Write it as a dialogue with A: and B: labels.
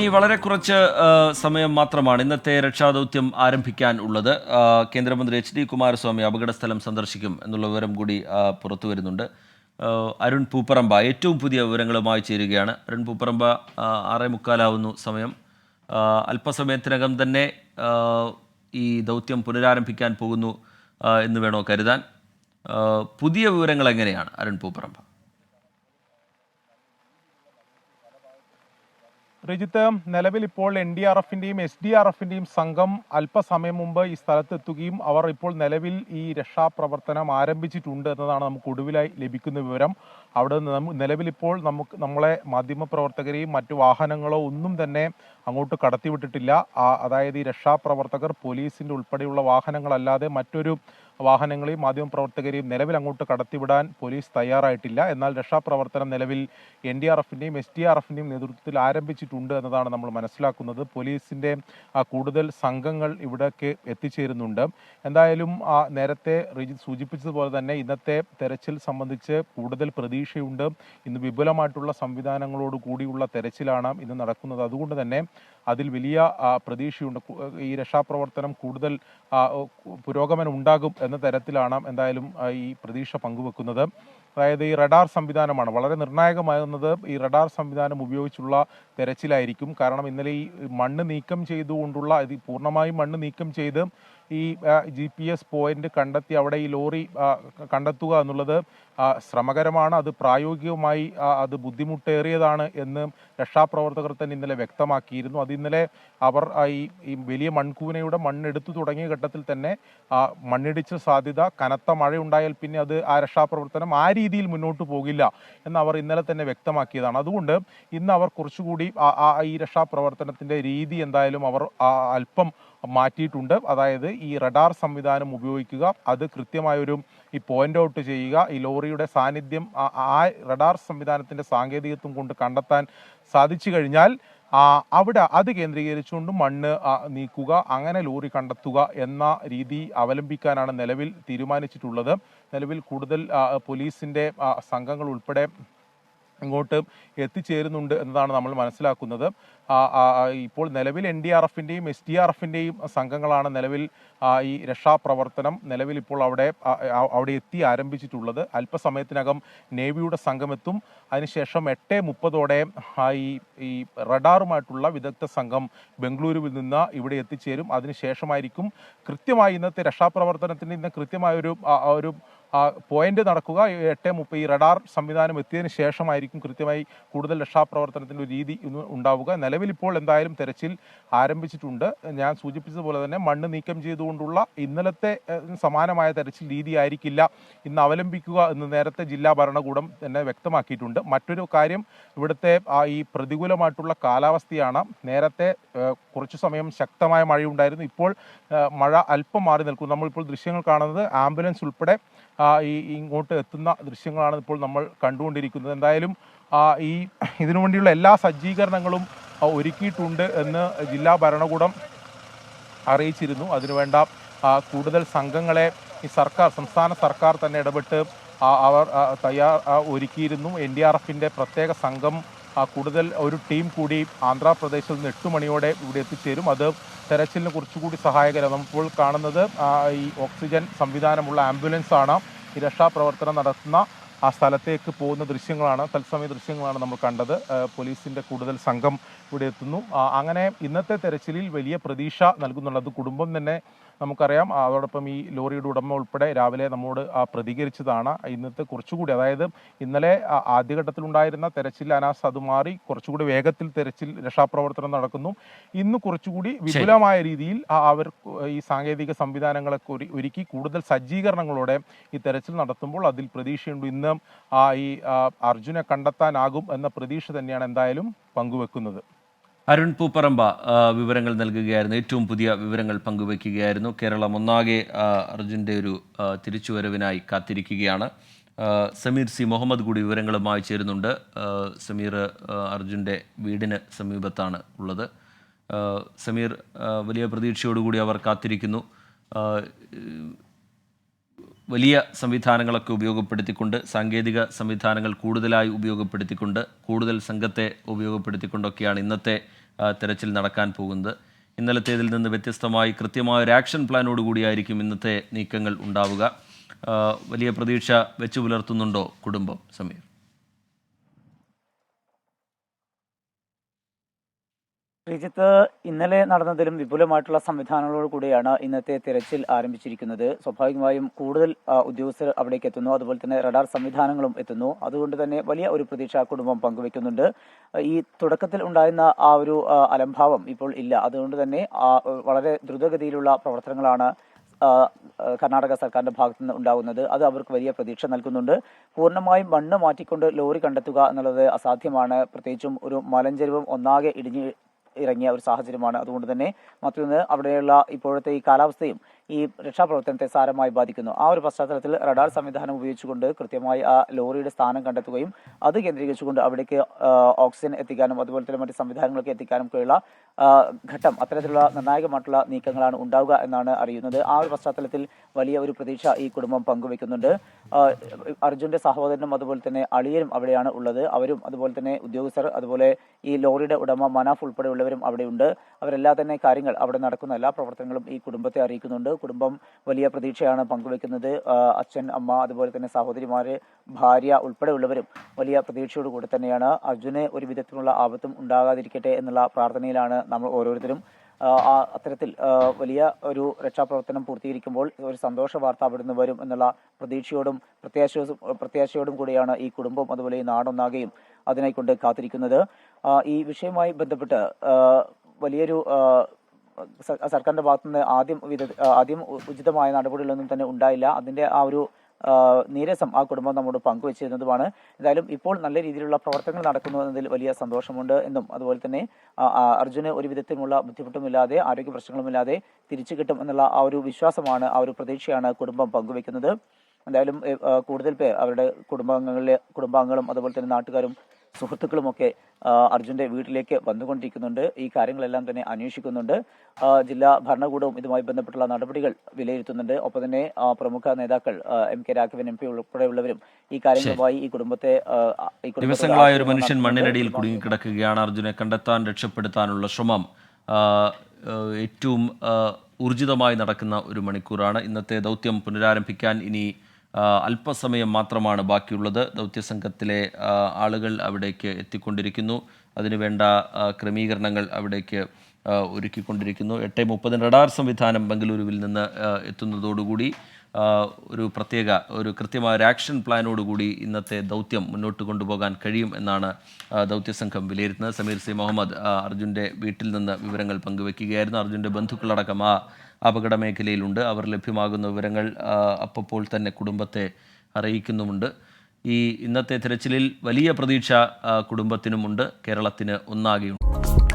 A: ഇനി വളരെ കുറച്ച് സമയം മാത്രമാണ് ഇന്നത്തെ രക്ഷാദൗത്യം ആരംഭിക്കാൻ ഉള്ളത്. കേന്ദ്രമന്ത്രി എച്ച് ഡി കുമാരസ്വാമി അപകടസ്ഥലം സന്ദർശിക്കും എന്നുള്ള വിവരം കൂടി പുറത്തു വരുന്നുണ്ട്. അരുൺ പൂപ്പറമ്പ ഏറ്റവും പുതിയ വിവരങ്ങളുമായി ചേരുകയാണ്. അരുൺ പൂപ്പറമ്പ ആറേ മുക്കാലാവുന്നു സമയം. അല്പസമയത്തിനകം തന്നെ ഈ ദൗത്യം പുനരാരംഭിക്കാൻ പോകുന്നു എന്ന് വേണോ കരുതാൻ. പുതിയ വിവരങ്ങൾ എങ്ങനെയാണ് അരുൺ പൂപ്പറമ്പ?
B: രജിത്ത് നിലവിൽ ഇപ്പോൾ എൻ ഡി ആർ എഫിന്റെയും എസ് ഡി ആർ എഫിന്റെയും സംഘം അല്പസമയം മുമ്പ് ഈ സ്ഥലത്തെത്തുകയും അവർ ഇപ്പോൾ നിലവിൽ ഈ രക്ഷാപ്രവർത്തനം ആരംഭിച്ചിട്ടുണ്ട് എന്നതാണ് നമുക്ക് ഒടുവിലായി ലഭിക്കുന്ന വിവരം. അവിടെ നിലവിൽ ഇപ്പോൾ നമുക്ക് നമ്മളെ മാധ്യമപ്രവർത്തകരെയും മറ്റു വാഹനങ്ങളോ ഒന്നും തന്നെ അങ്ങോട്ട് കടത്തിവിട്ടിട്ടില്ല. അതായത് ഈ രക്ഷാപ്രവർത്തകർ പോലീസിന്റെ ഉൾപ്പെടെയുള്ള വാഹനങ്ങളല്ലാതെ മറ്റൊരു വാഹനങ്ങളെയും മാധ്യമപ്രവർത്തകരെയും നിലവിൽ അങ്ങോട്ട് കടത്തിവിടാൻ പോലീസ് തയ്യാറായിട്ടില്ല. എന്നാൽ രക്ഷാപ്രവർത്തനം നിലവിൽ എൻ ഡി ആർ എഫിന്റെയും എസ് ഡി ആർ എഫിന്റെയും നേതൃത്വത്തിൽ ആരംഭിച്ചിട്ടുണ്ട് എന്നതാണ് നമ്മൾ മനസ്സിലാക്കുന്നത്. പോലീസിന്റെ കൂടുതൽ സംഘങ്ങൾ ഇവിടേക്ക് എത്തിച്ചേരുന്നുണ്ട്. എന്തായാലും നേരത്തെ റിജിത് സൂചിപ്പിച്ചതുപോലെ തന്നെ ഇന്നത്തെ തെരച്ചിൽ സംബന്ധിച്ച് കൂടുതൽ പ്രതീക്ഷയുണ്ട്. ഇന്ന് വിപുലമായിട്ടുള്ള സംവിധാനങ്ങളോട് കൂടിയുള്ള തെരച്ചിലാണ് ഇന്ന് നടക്കുന്നത്. അതുകൊണ്ട് തന്നെ അതിൽ വലിയ പ്രതീക്ഷയുണ്ട്. ഈ രക്ഷാപ്രവർത്തനം കൂടുതൽ പുരോഗമനം ഉണ്ടാകും എന്ന തരത്തിലാണ് എന്തായാലും ഈ പ്രതീക്ഷ പങ്കുവെക്കുന്നത്. അതായത് ഈ റഡാർ സംവിധാനമാണ്. വളരെ നിർണായകമാകുന്നത് ഈ റഡാർ സംവിധാനം ഉപയോഗിച്ചുള്ള തെരച്ചിലായിരിക്കും. കാരണം ഇന്നലെ ഈ മണ്ണ് നീക്കം ചെയ്തുകൊണ്ടുള്ള ഇത് പൂർണമായും മണ്ണ് നീക്കം ചെയ്ത് ഈ ജി പി എസ് പോയിന്റ് കണ്ടെത്തി അവിടെ ഈ ലോറി കണ്ടെത്തുക എന്നുള്ളത് ശ്രമകരമാണ്. അത് പ്രായോഗികമായി അത് ബുദ്ധിമുട്ടേറിയതാണ് എന്ന് രക്ഷാപ്രവർത്തകർ തന്നെ ഇന്നലെ വ്യക്തമാക്കിയിരുന്നു. അത് ഇന്നലെ അവർ ഈ വലിയ മൺകൂനയുടെ മണ്ണെടുത്തു തുടങ്ങിയ ഘട്ടത്തിൽ തന്നെ മണ്ണിടിച്ച മണ്ണിടിച്ചിൽ സാധ്യത കനത്ത മഴയുണ്ടായാൽ പിന്നെ അത് ആ രക്ഷാപ്രവർത്തനം ആ മുന്നോട്ട് പോകില്ല എന്ന് അവർ ഇന്നലെ തന്നെ വ്യക്തമാക്കിയതാണ്. അതുകൊണ്ട് ഇന്ന് അവർ കുറച്ചുകൂടി ഈ രക്ഷാപ്രവർത്തനത്തിന്റെ രീതി എന്തായാലും അവർ അല്പം മാറ്റിയിട്ടുണ്ട്. അതായത് ഈ റഡാർ സംവിധാനം ഉപയോഗിക്കുക അത് കൃത്യമായൊരു ഈ പോയിന്റ് ഔട്ട് ചെയ്യുക ഈ ലോറിയുടെ സാന്നിധ്യം ആ- റഡാർ സംവിധാനത്തിന്റെ സാങ്കേതികത്വം കൊണ്ട് കണ്ടെത്താൻ സാധിച്ചു കഴിഞ്ഞാൽ അവിടെ അത് കേന്ദ്രീകരിച്ചുകൊണ്ട് മണ്ണ് നീക്കുക അങ്ങനെ ലോറി കണ്ടെത്തുക എന്ന രീതി അവലംബിക്കാനാണ് നിലവിൽ തീരുമാനിച്ചിട്ടുള്ളത്. നിലവിൽ കൂടുതൽ പോലീസിന്റെ സംഘങ്ങൾ ഉൾപ്പെടെ ഇങ്ങോട്ട് എത്തിച്ചേരുന്നുണ്ട് എന്നതാണ് നമ്മൾ മനസ്സിലാക്കുന്നത്. ഇപ്പോൾ നിലവിൽ എൻ ഡി ആർ എഫിന്റെയും എസ് ഡി ആർ എഫിന്റെയും സംഘങ്ങളാണ് നിലവിൽ ഈ രക്ഷാപ്രവർത്തനം നിലവിൽ ഇപ്പോൾ അവിടെ അവിടെ എത്തി ആരംഭിച്ചിട്ടുള്ളത്. അല്പസമയത്തിനകം നേവിയുടെ സംഘമെത്തും. അതിനുശേഷം എട്ട് മുപ്പതോടെ ഈ ഈ റഡാറുമായിട്ടുള്ള വിദഗ്ധ സംഘം ബംഗളൂരുവിൽ നിന്ന് ഇവിടെ എത്തിച്ചേരും. അതിനുശേഷമായിരിക്കും കൃത്യമായി ഇന്നത്തെ രക്ഷാപ്രവർത്തനത്തിന് ഇന്ന് ആ, ഒരു ആ, പോയിന്റ് നടക്കുക. എട്ട് മുപ്പത് ഈ റഡാർ സംവിധാനം എത്തിയതിന് ശേഷമായിരിക്കും കൃത്യമായി കൂടുതൽ രക്ഷാപ്രവർത്തനത്തിന്റെ ഒരു രീതി ഉണ്ടാവുക. നിലവിൽ ഇപ്പോൾ എന്തായാലും തെരച്ചിൽ ആരംഭിച്ചിട്ടുണ്ട്. ഞാൻ സൂചിപ്പിച്ചതുപോലെ തന്നെ മണ്ണ് നീക്കം ചെയ്തുകൊണ്ടുള്ള ഇന്നലത്തെ സമാനമായ തെരച്ചിൽ രീതി ആയിരിക്കില്ല ഇന്ന് അവലംബിക്കുക എന്ന് നേരത്തെ ജില്ലാ ഭരണകൂടം തന്നെ വ്യക്തമാക്കിയിട്ടുണ്ട്. മറ്റൊരു കാര്യം ഇവിടുത്തെ ആ, ഈ പ്രതികൂലമായിട്ടുള്ള കാലാവസ്ഥയാണ് നേരത്തെ കുറച്ചു സമയം ശക്തമായ മഴയുണ്ടായിരുന്നു. ഇപ്പോൾ മഴ അല്പം മാറി നിൽക്കുന്നു. നമ്മളിപ്പോൾ ദൃശ്യങ്ങൾ കാണുന്നത് ആംബുലൻസ് ഉൾപ്പെടെ ആ, ഈ ഇങ്ങോട്ട് എത്തുന്ന ദൃശ്യങ്ങളാണ് ഇപ്പോൾ നമ്മൾ കണ്ടുകൊണ്ടിരിക്കുന്നത്. എന്തായാലും ഈ ഇതിനു വേണ്ടിയുള്ള എല്ലാ സജ്ജീകരണങ്ങളും ഒരുക്കിയിട്ടുണ്ട് എന്ന് ജില്ലാ ഭരണകൂടം അറിയിച്ചിരുന്നു. അതിനുവേണ്ട കൂടുതൽ സംഘങ്ങളെ ഈ സർക്കാർ സംസ്ഥാന സർക്കാർ തന്നെ ഇടപെട്ട് അവർ തയ്യാർ ഒരുക്കിയിരുന്നു. എൻ ഡി ആർ എഫിന്റെ പ്രത്യേക സംഘം കൂടുതൽ ഒരു ടീം കൂടി ആന്ധ്രാപ്രദേശിൽ നിന്ന് എട്ട് മണിയോടെ ഇവിടെ എത്തിച്ചേരും. അത് തെരച്ചിലിന് കുറച്ചുകൂടി സഹായകരം നമ്മളിപ്പോൾ കാണുന്നത് ഈ ഓക്സിജൻ സംവിധാനമുള്ള ആംബുലൻസ് ആണ് ഈ രക്ഷാപ്രവർത്തനം നടത്തുന്ന ആ സ്ഥലത്തേക്ക് പോകുന്ന ദൃശ്യങ്ങളാണ് തത്സമയ ദൃശ്യങ്ങളാണ് നമ്മൾ കണ്ടത്. പോലീസിന്റെ കൂടുതൽ സംഘം ഇവിടെ എത്തുന്നു. അങ്ങനെ ഇന്നത്തെ തെരച്ചിലിൽ വലിയ പ്രതീക്ഷ നൽകുന്നുള്ളത് കുടുംബം തന്നെ നമുക്കറിയാം. അതോടൊപ്പം ഈ ലോറിയുടെ ഉടമ ഉൾപ്പെടെ രാവിലെ നമ്മോട് ആ, പ്രതികരിച്ചതാണ്. ഇന്നത്തെ കുറച്ചുകൂടി അതായത് ഇന്നലെ ആദ്യഘട്ടത്തിലുണ്ടായിരുന്ന തെരച്ചിൽ അനാസ് അത് മാറി കുറച്ചുകൂടി വേഗത്തിൽ തെരച്ചിൽ രക്ഷാപ്രവർത്തനം നടക്കുന്നു. ഇന്ന് കുറച്ചുകൂടി വിപുലമായ രീതിയിൽ അവർ ഈ സാങ്കേതിക സംവിധാനങ്ങളൊക്കെ ഒരു- ഒരുക്കി കൂടുതൽ സജ്ജീകരണങ്ങളോടെ ഈ തെരച്ചിൽ നടത്തുമ്പോൾ അതിൽ പ്രതീക്ഷയുണ്ട്. ഇന്ന് ആ ഈ അർജുനെ കണ്ടെത്താനാകും എന്ന പ്രതീക്ഷ തന്നെയാണ് എന്തായാലും പങ്കുവെക്കുന്നത്.
A: അരുൺ പൂപ്പറമ്പ വിവരങ്ങൾ നൽകുകയായിരുന്നു. ഏറ്റവും പുതിയ വിവരങ്ങൾ പങ്കുവയ്ക്കുകയായിരുന്നു കേരളം ഒന്നാകെ അർജുന്റെ ഒരു തിരിച്ചുവരവിനായി കാത്തിരിക്കുകയാണ്. സമീർ സി മുഹമ്മദ് കൂടി വിവരങ്ങളുമായി ചേരുന്നുണ്ട്. സമീർ അർജുന്റെ വീടിന് സമീപത്താണ് ഉള്ളത്. സമീർ വലിയ പ്രതീക്ഷയോടുകൂടി അവർ കാത്തിരിക്കുന്നു. വലിയ സംവിധാനങ്ങളൊക്കെ ഉപയോഗപ്പെടുത്തിക്കൊണ്ട് സാങ്കേതിക സംവിധാനങ്ങൾ കൂടുതലായി ഉപയോഗപ്പെടുത്തിക്കൊണ്ട് കൂടുതൽ സംഘത്തെ ഉപയോഗപ്പെടുത്തിക്കൊണ്ടൊക്കെയാണ് ഇന്നത്തെ തെരച്ചിൽ നടക്കാൻ പോകുന്നത്. ഇന്നലത്തേതിൽ നിന്ന് വ്യത്യസ്തമായി കൃത്യമായ ഒരു ആക്ഷൻ പ്ലാനോട് കൂടിയായിരിക്കും ഇന്നത്തെ നീക്കങ്ങൾ ഉണ്ടാവുക. വലിയ പ്രതീക്ഷ വെച്ചു പുലർത്തുന്നുണ്ടോ കുടുംബം സമീർ?
C: ശ്രീജിത്ത് ഇന്നലെ നടന്നതിലും വിപുലമായിട്ടുള്ള സംവിധാനങ്ങളോട് കൂടിയാണ് ഇന്നത്തെ തിരച്ചിൽ ആരംഭിച്ചിരിക്കുന്നത്. സ്വാഭാവികമായും കൂടുതൽ ഉദ്യോഗസ്ഥർ അവിടേക്ക് എത്തുന്നു. അതുപോലെ തന്നെ റഡാർ സംവിധാനങ്ങളും എത്തുന്നു. അതുകൊണ്ട് തന്നെ വലിയ ഒരു പ്രതീക്ഷ കുടുംബം പങ്കുവെക്കുന്നുണ്ട്. ഈ തുടക്കത്തിൽ ഉണ്ടായിരുന്ന ആ ഒരു അലംഭാവം ഇപ്പോൾ ഇല്ല. അതുകൊണ്ട് തന്നെ വളരെ ദ്രുതഗതിയിലുള്ള പ്രവർത്തനങ്ങളാണ് കർണാടക സർക്കാരിന്റെ ഭാഗത്തു നിന്ന് ഉണ്ടാകുന്നത്. അത് അവർക്ക് വലിയ പ്രതീക്ഷ നൽകുന്നുണ്ട്. പൂർണമായും മണ്ണ് മാറ്റിക്കൊണ്ട് ലോറി കണ്ടെത്തുക എന്നുള്ളത് അസാധ്യമാണ്. പ്രത്യേകിച്ചും ഒരു മലഞ്ചെരുവും ഒന്നാകെ ഇടിഞ്ഞ് ഇറങ്ങിയ ഒരു സാഹചര്യമാണ്. അതുകൊണ്ട് തന്നെ മറ്റൊന്ന് അവിടെയുള്ള ഇപ്പോഴത്തെ ഈ കാലാവസ്ഥയും ഈ രക്ഷാപ്രവർത്തനത്തെ സാരമായി ബാധിക്കുന്നു. ആ ഒരു പശ്ചാത്തലത്തിൽ റഡാർ സംവിധാനം ഉപയോഗിച്ചുകൊണ്ട് കൃത്യമായി ആ ലോറിയുടെ സ്ഥാനം കണ്ടെത്തുകയും അത് കേന്ദ്രീകരിച്ചുകൊണ്ട് അവിടേക്ക് ഓക്സിജൻ എത്തിക്കാനും അതുപോലെ തന്നെ മറ്റ് സംവിധാനങ്ങളൊക്കെ എത്തിക്കാനും ഒക്കെയുള്ള ഘട്ടം അത്തരത്തിലുള്ള നിർണായകമായിട്ടുള്ള നീക്കങ്ങളാണ് ഉണ്ടാവുക എന്നാണ് അറിയുന്നത്. ആ ഒരു പശ്ചാത്തലത്തിൽ വലിയ ഒരു പ്രതീക്ഷ ഈ കുടുംബം പങ്കുവെക്കുന്നുണ്ട്. അർജുന്റെ സഹോദരനും അതുപോലെ തന്നെ അളിയനും അവിടെയാണ് ഉള്ളത്. അവരും അതുപോലെ തന്നെ ഉദ്യോഗസ്ഥർ അതുപോലെ ഈ ലോറിയുടെ ഉടമ മനാഫ് ഉൾപ്പെടെയുള്ളവരും അവിടെയുണ്ട്. അവരെല്ലാം തന്നെ കാര്യങ്ങൾ അവിടെ നടക്കുന്ന എല്ലാ പ്രവർത്തനങ്ങളും ഈ കുടുംബത്തെ അറിയിക്കുന്നുണ്ട്. കുടുംബം വലിയ പ്രതീക്ഷയാണ് പങ്കുവെക്കുന്നത് അച്ഛൻ അമ്മ അതുപോലെ തന്നെ സഹോദരിമാര് ഭാര്യ ഉൾപ്പെടെയുള്ളവരും വലിയ പ്രതീക്ഷയോട് കൂടി തന്നെയാണ് അർജുന് ഒരു വിധത്തിലുള്ള ആപത്തും ഉണ്ടാകാതിരിക്കട്ടെ എന്നുള്ള പ്രാർത്ഥനയിലാണ് നമ്മൾ ഓരോരുത്തരും. അത്തരത്തിൽ വലിയ ഒരു രക്ഷാപ്രവർത്തനം പൂർത്തീകരിക്കുമ്പോൾ ഒരു സന്തോഷ വാർത്ത അവിടുന്ന് വരും എന്നുള്ള പ്രതീക്ഷയോടും പ്രത്യാശയോടും പ്രത്യാശയോടും കൂടിയാണ് ഈ കുടുംബം അതുപോലെ ഈ നാടൊന്നാകെയും അതിനെക്കൊണ്ട് കാത്തിരിക്കുന്നത്. ഈ വിഷയവുമായി ബന്ധപ്പെട്ട് വലിയൊരു ആ, സ- സർക്കാരിന്റെ ഭാഗത്തുനിന്ന് ആദ്യം ആദ്യം ഉചിതമായ നടപടികളൊന്നും തന്നെ ഉണ്ടായില്ല. അതിന്റെ ആ ഒരു നീരസം ആ കുടുംബം നമ്മോട് പങ്കുവച്ചിരുന്നതുമാണ്. എന്തായാലും ഇപ്പോൾ നല്ല രീതിയിലുള്ള പ്രവർത്തനങ്ങൾ നടക്കുന്നു എന്നതിൽ വലിയ സന്തോഷമുണ്ട് എന്നും അതുപോലെ തന്നെ അർജുന് ഒരു വിധത്തിലുള്ള ബുദ്ധിമുട്ടുമില്ലാതെ ആരോഗ്യ പ്രശ്നങ്ങളുമില്ലാതെ തിരിച്ചു കിട്ടും എന്നുള്ള ആ ഒരു വിശ്വാസമാണ് ആ ഒരു പ്രതീക്ഷയാണ് കുടുംബം പങ്കുവെക്കുന്നത്. എന്തായാലും കൂടുതൽ പേർ അവരുടെ കുടുംബാംഗങ്ങളിലെ കുടുംബാംഗങ്ങളും അതുപോലെ തന്നെ നാട്ടുകാരും സുഹൃത്തുക്കളുമൊക്കെ അർജുന്റെ വീട്ടിലേക്ക് വന്നുകൊണ്ടിരിക്കുന്നുണ്ട്. ഈ കാര്യങ്ങളെല്ലാം തന്നെ അന്വേഷിക്കുന്നുണ്ട്. ജില്ലാ ഭരണകൂടവും ഇതുമായി ബന്ധപ്പെട്ടുള്ള നടപടികൾ വിലയിരുത്തുന്നുണ്ട്. ഒപ്പം തന്നെ പ്രമുഖ നേതാക്കൾ M K Raghavan M P ഉൾപ്പെടെയുള്ളവരും ഈ കാര്യങ്ങളുമായി ഈ കുടുംബത്തെ
A: ദിവസങ്ങളായ ഒരു മനുഷ്യൻ. മണ്ണിനടിയിൽ കുടുങ്ങിക്കിടക്കുകയാണ്. അർജുനെ കണ്ടെത്താൻ രക്ഷപ്പെടുത്താനുള്ള ശ്രമം ഏറ്റവും ഊർജിതമായി നടക്കുന്ന ഒരു മണിക്കൂറാണ്. ഇന്നത്തെ ദൗത്യം പുനരാരംഭിക്കാൻ ഇനി അല്പസമയം മാത്രമാണ് ബാക്കിയുള്ളത്. ദൗത്യസംഘത്തിലെ ആളുകൾ അവിടേക്ക് എത്തിക്കൊണ്ടിരിക്കുന്നു. അതിനുവേണ്ട ക്രമീകരണങ്ങൾ അവിടേക്ക് ഒരുക്കിക്കൊണ്ടിരിക്കുന്നു. എട്ട് മുപ്പതിന് റഡാർ സംവിധാനം ബംഗളൂരുവിൽ നിന്ന് എത്തുന്നതോടുകൂടി ഒരു പ്രത്യേക ഒരു കൃത്യമായ ഒരു ആക്ഷൻ പ്ലാനോടുകൂടി ഇന്നത്തെ ദൗത്യം മുന്നോട്ട് കൊണ്ടുപോകാൻ കഴിയും എന്നാണ് ദൗത്യ ദൗത്യസംഘം വിലയിരുത്തുന്നത്. സമീർ സി. മുഹമ്മദ് അർജുന്റെ വീട്ടിൽ നിന്ന് വിവരങ്ങൾ പങ്കുവെക്കുകയായിരുന്നു. അർജുന്റെ ബന്ധുക്കളടക്കം ആ അപകട മേഖലയിലുണ്ട്. അവർ ലഭ്യമാകുന്ന വിവരങ്ങൾ അപ്പോൾ തന്നെ കുടുംബത്തെ അറിയിക്കുന്നുമുണ്ട്. ഈ ഇന്നത്തെ തിരച്ചിലിൽ വലിയ പ്രതീക്ഷ കുടുംബത്തിനുമുണ്ട്. കേരളത്തിന് ഒന്നാകെയുണ്ട്.